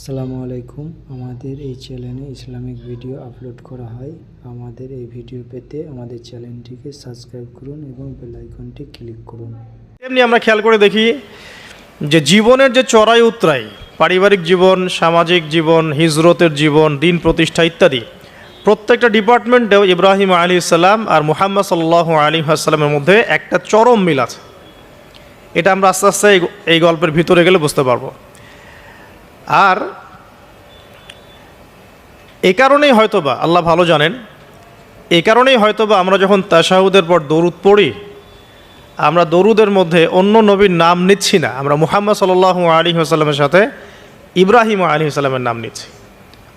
আসসালামু আলাইকুম। আমাদের এই চ্যানেলে ইসলামিক ভিডিও আপলোড করা হয়। আমাদের এই ভিডিও পেতে আমাদের চ্যানেলটিকে সাবস্ক্রাইব করুন এবং বেল আইকনটি ক্লিক করুন। এমনি আমরা খেয়াল করে দেখি যে জীবনের যে চড়াই উতরাই, পারিবারিক জীবন, সামাজিক জীবন, হিজরতের জীবন, দিন প্রতিষ্ঠা ইত্যাদি, প্রত্যেকটা ডিপার্টমেন্টেও ইব্রাহিম আলী ইসলাম আর মুহাম্মদ সাল্লাহ আলী আসসালামের মধ্যে একটা চরম মিল আছে। এটা আমরা আস্তে আস্তে এই গল্পের ভিতরে গেলে বুঝতে পারব। আর এ কারণেই হয়তোবা, আল্লাহ ভালো জানেন এই কারণেই হয়তোবা আমরা যখন তাশাহুদের পর দরুদ পড়ি, আমরা দরুদের মধ্যে অন্য নবীর নাম নিচ্ছি না। আমরা মুহাম্মদ সাল আলী আসাল্লামের সাথে ইব্রাহিম আলী আসাল্লামের নাম নিচ্ছি।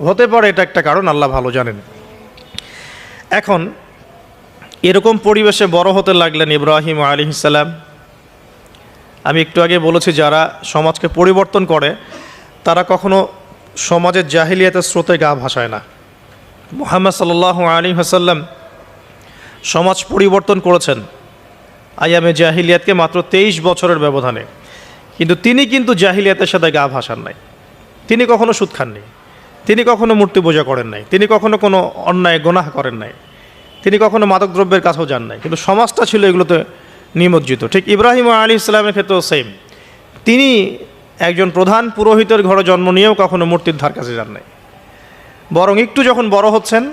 হতে পারে এটা একটা কারণ, আল্লাহ ভালো জানেন। এখন, এরকম পরিবেশে বড় হতে লাগলেন ইব্রাহিম আলী ইসাল্লাম আমি একটু আগে বলেছি, যারা সমাজকে পরিবর্তন করে তারা কখনো সমাজের জাহিলিয়াতের স্রোতে গা ভাসায় না। মুহাম্মদ সাল্লাহ আলী হাসাল্লাম সমাজ পরিবর্তন করেছেন আয়ামে জাহিলিয়াতকে মাত্র তেইশ বছরের ব্যবধানে। কিন্তু তিনি কিন্তু জাহিলিয়াতের সাথে গা ভাসান নাই। তিনি কখনো সুদ খাননি। তিনি কখনো মূর্তি পূজা করেন নাই। তিনি কখনো কোনো অন্যায়, গোনাহ করেন নাই। তিনি কখনো মাদকদ্রব্যের কাছেও যান নাই। কিন্তু সমাজটা ছিল এগুলোতে নিমজ্জিত। ঠিক ইব্রাহিম আলী ইসলামের ক্ষেত্রেও সেম তিনি একজন প্রধান পুরোহিতের ঘরে জন্ম নিয়েও কখনো মূর্তির ধার কাছে যান নাই বরং একটু যখন বড় হচ্ছেন,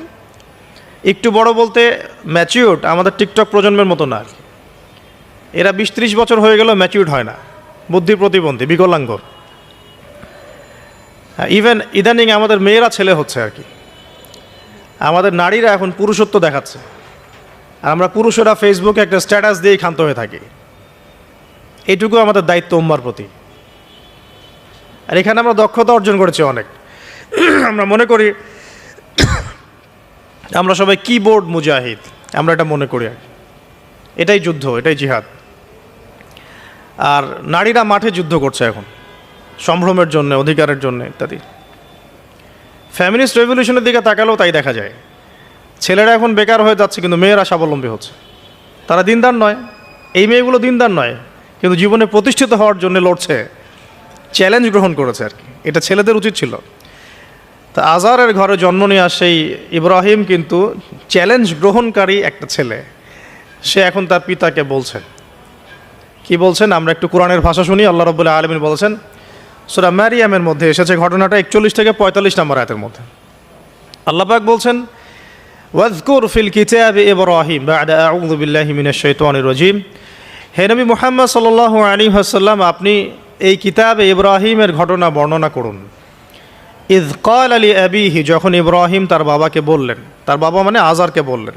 একটু বড় বলতে ম্যাচিউর্ড আমাদের টিকটক প্রজন্মের মতো না আর কি। এরা বিশ ত্রিশ বছর হয়ে গেলেও ম্যাচিউর্ড হয় না। বুদ্ধি প্রতিবন্ধী, বিকলাঙ্গ। ইভেন ইদানিং আমাদের মেয়েরা ছেলে হচ্ছে আর কি। আমাদের নারীরা এখন পুরুষত্ব দেখাচ্ছে। আর আমরা পুরুষেরা ফেসবুকে একটা স্ট্যাটাস দিয়েই ক্ষান্ত হয়ে থাকি। এটুকু আমাদের দায়িত্ব উম্মার প্রতি। আর এখানে আমরা দক্ষতা অর্জন করেছি অনেক। আমরা মনে করি, আমরা সবাই কিবোর্ড মুজাহিদ। আমরা এটা মনে করি এটাই যুদ্ধ, এটাই জিহাদ। আর নারীরা মাঠে যুদ্ধ করছে এখন। সম্ভ্রমের জন্য, অধিকারের জন্য ইত্যাদি। ফ্যামিলিস্ট রেভলিউশনের দিকে তাকালেও তাই দেখা যায়। ছেলেরা এখন বেকার হয়ে যাচ্ছে, কিন্তু মেয়েরা স্বাবলম্বী হচ্ছে। তারা দিনদার নয়। এই মেয়েগুলো দিনদার নয়, কিন্তু জীবনে প্রতিষ্ঠিত হওয়ার জন্য লড়ছে। চ্যালেঞ্জ গ্রহণ করেছে আর কি। এটা ছেলেদের উচিত ছিল। তা আজারের ঘরে জন্ম নেওয়া সেই ইব্রাহিম কিন্তু চ্যালেঞ্জ গ্রহণকারী একটা ছেলে। সে এখন তার পিতাকে বলছেন কি বলছেন? আমরা একটু কোরআনের ভাষা শুনি। আল্লাহ রবুল্লাহ আলমিন বলছেন, সুরা ম্যারিয়ামের মধ্যে এসেছে ঘটনাটা একচল্লিশ থেকে পঁয়তাল্লিশ নম্বর আয়াতের মধ্যে। আল্লাপাক বলছেন, ওয়াজকুর ফিল কিতাব ইব্রাহিম বাদা আউযু বিল্লাহি মিনাশ শাইতানির রাজিম। হে নবী মুহাম্মদ সাল্লাল্লাহু আলাইহি ওয়াসাল্লাম, আপনি এই কিতাবে ইব্রাহিমের ঘটনা বর্ণনা করুন। ইজ কাল আলী আবিহি, যখন ইব্রাহিম তার বাবাকে বললেন, তার বাবা মানে আজারকে বললেন,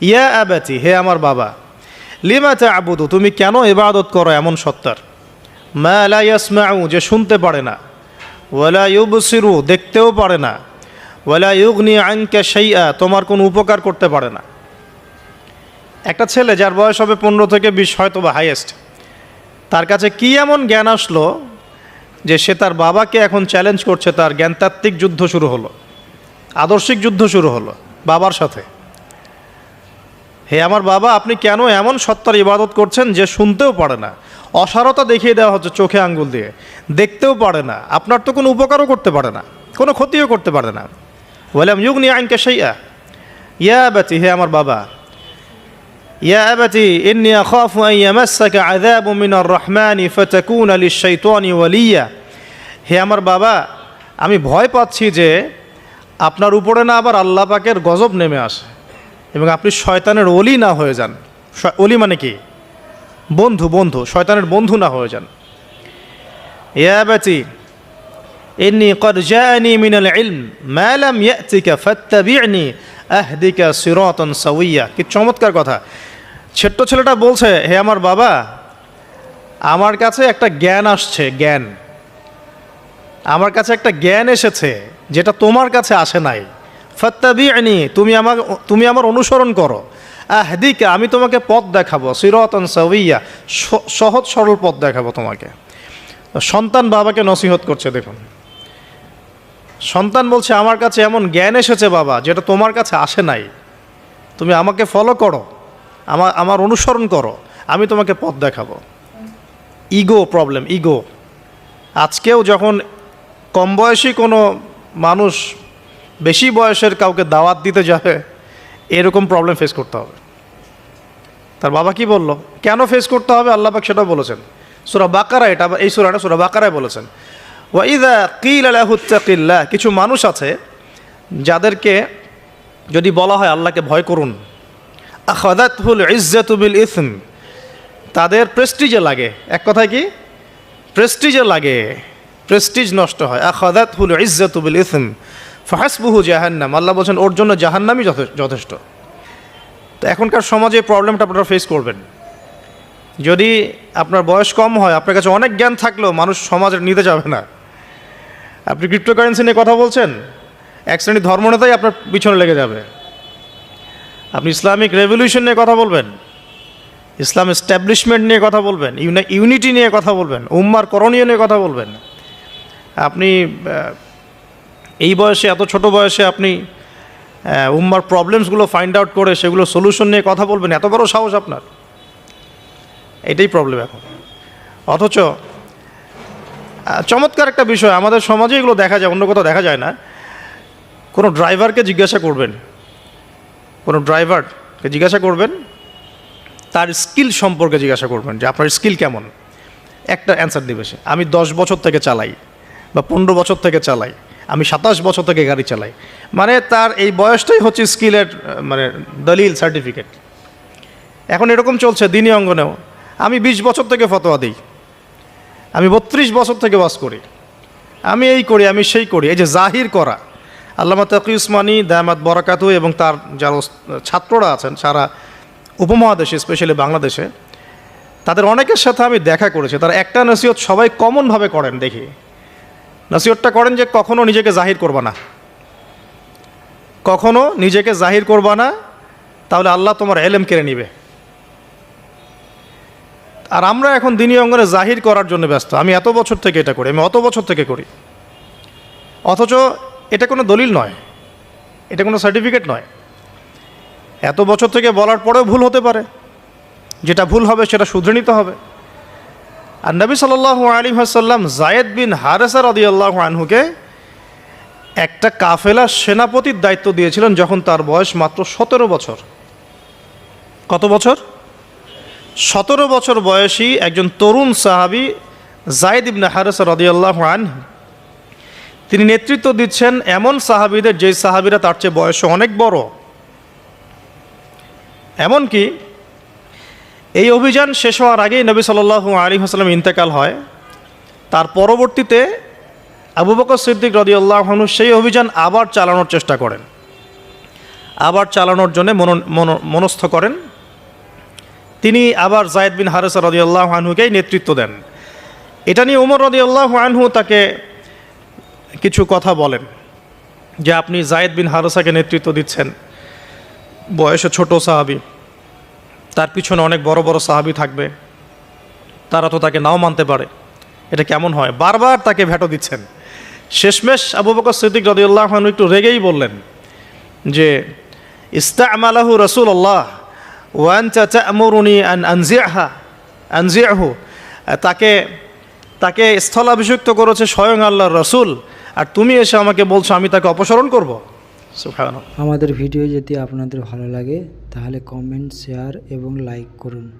ইয়া আবাতি, হে আমার বাবা, লিমা আবুদু তুমি কেন ইবাদত করো এমন সত্তার? মা লা ইয়াসমাউ, যে শুনতে পারে না। ওয়ালা ইউবসিরু, দেখতেও পারে না। ওয়ালা ইউগনি আনকা শাইআ, তোমার কোনো উপকার করতে পারে না। একটা ছেলে যার বয়স হবে পনেরো থেকে বিশ হয়তো বা হাইয়েস্ট তার কাছে কি এমন জ্ঞান আসলো যে সে তার বাবাকে এখন চ্যালেঞ্জ করছে, তার জ্ঞানতাত্ত্বিক যুদ্ধ শুরু হলো, আদর্শিক যুদ্ধ শুরু হলো বাবার সাথে। হে আমার বাবা, আপনি কেন এমন সত্তার ইবাদত করছেন যে শুনতেও পারে না? অসারতা দেখিয়ে দেওয়া হচ্ছে চোখে আঙ্গুল দিয়ে। দেখতেও পারে না। আপনার তো কোনো উপকারও করতে পারে না, কোনো ক্ষতিও করতে পারে না। বললাম নিয়ে আইনকে সেইয়া ইয়া বাতি, হে আমার বাবা يا أبتي إني أخاف أن يمسك عذاب من الرحمن فتكون للشيطان وليا হে আমার বাবা আমি ভয় পাচ্ছি যে আপনার উপরে না আবার আল্লাহ পাকের গজব নেমে আসে এবং আপনি শয়তানের অলি না হয়ে যান শ- অলি মানে কি বন্ধু বন্ধু শয়তানের বন্ধু না হয়ে যান ইয়া আবাতি إني قد جاءني من العلم ما لم يأتك فاتبعني أهدك صراطا سويا কি চমৎকার কথা ছোট্ট ছেলেটা বলছে, হে আমার বাবা, আমার কাছে একটা জ্ঞান আসছে, জ্ঞান। আমার কাছে একটা জ্ঞান এসেছে, যেটা তোমার কাছে আসে নাই। ফত্তাবিআনি তুমি আমার তুমি আমার অনুসরণ করো। আহদিকা, আমি তোমাকে পথ দেখাবো, সিরতন সাউইয়া সহজ সরল পথ দেখাবো তোমাকে। সন্তান বাবাকে নসিহত করছে, দেখুন। সন্তান বলছে, আমার কাছে এমন জ্ঞান এসেছে বাবা, যেটা তোমার কাছে আসে নাই। তুমি আমাকে ফলো করো। আমার আমার অনুসরণ করো, আমি তোমাকে পথ দেখাবো। Ego problem, ego. আজকেও যখন কম বয়সী কোনো মানুষ বেশি বয়সের কাউকে দাওয়াত দিতে যাবে, এরকম প্রবলেম ফেস করতে হবে। তার বাবা কি বলল? কেন ফেস করতে হবে? আল্লাহ পাক সেটা বলেছেন। সুরা বাকারা এটা, এই সুরাটা সুরা বাকারায় বলেছেন। ওয়াইদা কিল আলাহুত্তাকিল্লাহ কিছু মানুষ আছে, যাদেরকে যদি বলা হয় আল্লাহকে ভয় করুন আখাদাতুল ইজ্জাতুবিল ইসম তাদের প্রেস্টিজে লাগে। এক কথায় কি? প্রেস্টিজে লাগে। প্রেস্টিজ নষ্ট হয়। আখাদাতুল ইজ্জাতুবিল ইসম ফাহাসবুহু জাহান্নাম। আল্লাহ বলছেন, ওর জন্য জাহান্নামই যথেষ্ট। তো এখনকার সমাজে প্রবলেমটা আপনারা ফেস করবেন। যদি আপনার বয়স কম হয়, আপনার কাছে অনেক জ্ঞান থাকলেও মানুষ সমাজের নিতে যাবে না। আপনি ক্রিপ্টোকারেন্সি নিয়ে কথা বলছেন? এক শ্রেণির ধর্মনেতাই আপনার পিছনে লেগে যাবে। আপনি ইসলামিক রেভলিউশন নিয়ে কথা বলবেন, ইসলাম এস্টাবলিশমেন্ট নিয়ে কথা বলবেন, ইউনি- ইউনিটি নিয়ে কথা বলবেন, উম্মার করণীয় নিয়ে কথা বলবেন। আপনি এই বয়সে, এত ছোট বয়সে আপনি উম্মার প্রবলেমসগুলো ফাইন্ড আউট করে সেগুলো সলিউশন নিয়ে কথা বলবেন, এত বড় সাহস আপনার। এটাই প্রবলেম এখন। অথচ চমৎকার একটা বিষয়, আমাদের সমাজে এগুলো দেখা যায়, অন্য কোথাও দেখা যায় না। কোনো ড্রাইভারকে জিজ্ঞাসা করবেন কোনো ড্রাইভারকে জিজ্ঞাসা করবেন, তার স্কিল সম্পর্কে জিজ্ঞাসা করবেন যে আপনার স্কিল কেমন। একটা অ্যান্সার দিবে সে, আমি দশ বছর থেকে চালাই বা পনেরো বছর থেকে চালাই, আমি সাতাশ বছর থেকে গাড়ি চালাই। মানে তার এই বয়সটাই হচ্ছে স্কিলের মানে দলিল সার্টিফিকেট এখন এরকম চলছে দিনই অঙ্গনেও। আমি বিশ বছর থেকে ফতোয়া দিই। আমি বত্রিশ বছর থেকে বাস করি। আমি এই করি, আমি সেই করি। এই যে জাহির করা আল্লামা তকি উসমানী দায়ামাত বরাকাতু এবং তার যারা ছাত্ররা আছেন, সারা উপমহাদেশে, স্পেশালি বাংলাদেশে, তাদের অনেকের সাথে আমি দেখা করেছি। তারা একটা নসিহত সবাই কমনভাবে করেন দেখি। নসিহতটা করেন যে কখনো নিজেকে জাহির করবা না। কখনো নিজেকে জাহির করবা না, তাহলে আল্লাহ তোমার এলেম কেড়ে নিবে। আর আমরা এখন দিনী অঙ্গনে জাহির করার জন্য ব্যস্ত। আমি এত বছর থেকে এটা করি, আমি অত বছর থেকে করি। অথচ এটা কোনো দলিল নয়। এটা কোনো সার্টিফিকেট নয়। এত বছর থেকে বলার পরেও ভুল হতে পারে। যেটা ভুল হবে সেটা শুধরে নিতে হবে। আর নবী সাল্লাহ আলী হাসাল্লাম জায়েদ বিন হারেসার রদি আল্লাহ আনহুকে একটা কাফেলা সেনাপতির দায়িত্ব দিয়েছিলেন যখন তার বয়স মাত্র সতেরো বছর। কত বছর? সতেরো বছর বয়সী একজন তরুণ সাহাবি জায়দ ইবনে হারেসা রদিয়াল্লাহ আন তিনি নেতৃত্ব দিচ্ছেন এমন সাহাবিদের যেই সাহাবিরা তার চেয়ে বয়সে অনেক বড়। এমনকি এই অভিযান শেষ হওয়ার আগেই নবী সাল্লাল্লাহু আলী হাসলাম ইন্তেকাল হয়। তার পরবর্তীতে আবু বকর সিদ্দিক রদিয়াল্লাহনু সেই অভিযান আবার চালানোর চেষ্টা করেন। আবার চালানোর জন্য মনো- মনো- মনস্থ করেন। তিনি আবার জায়দ বিন হারেসা রদিয়াল্লাহ আনহুকেই নেতৃত্ব দেন। এটা নিয়ে উমর রদিয়াল্লাহ আনহু তাকে কিছু কথা বলেন যে আপনি জায়েদ বিন হারসাকে নেতৃত্ব দিচ্ছেন। বয়সে ছোট সাহাবি। তার পিছনে অনেক বড় বড় সাহাবি থাকবে। তারা তো তাকে নাও মানতে পারে। এটা কেমন হয়? বারবার তাকে ভেটো দিচ্ছেন। শেষমেশ আবু বকর সিদ্দিক রদিউল্লাহ আনহু একটু রেগেই বললেন যে, ইস্তামালাহু রসুল আল্লাহ ওয়ানচা চামরুনি আন আনজিয়াহা আনজিয়াহু তাকে তাকে স্থলাভিষিক্ত করেছে স্বয়ং আল্লাহর রসুল। আর তুমি এসে আমাকে বলছো, আমি তাকে অপসারণ করব? আমাদের ভিডিও যদি আপনাদের ভালো লাগে, তাহলে কমেন্ট শেয়ার এবং লাইক করুন।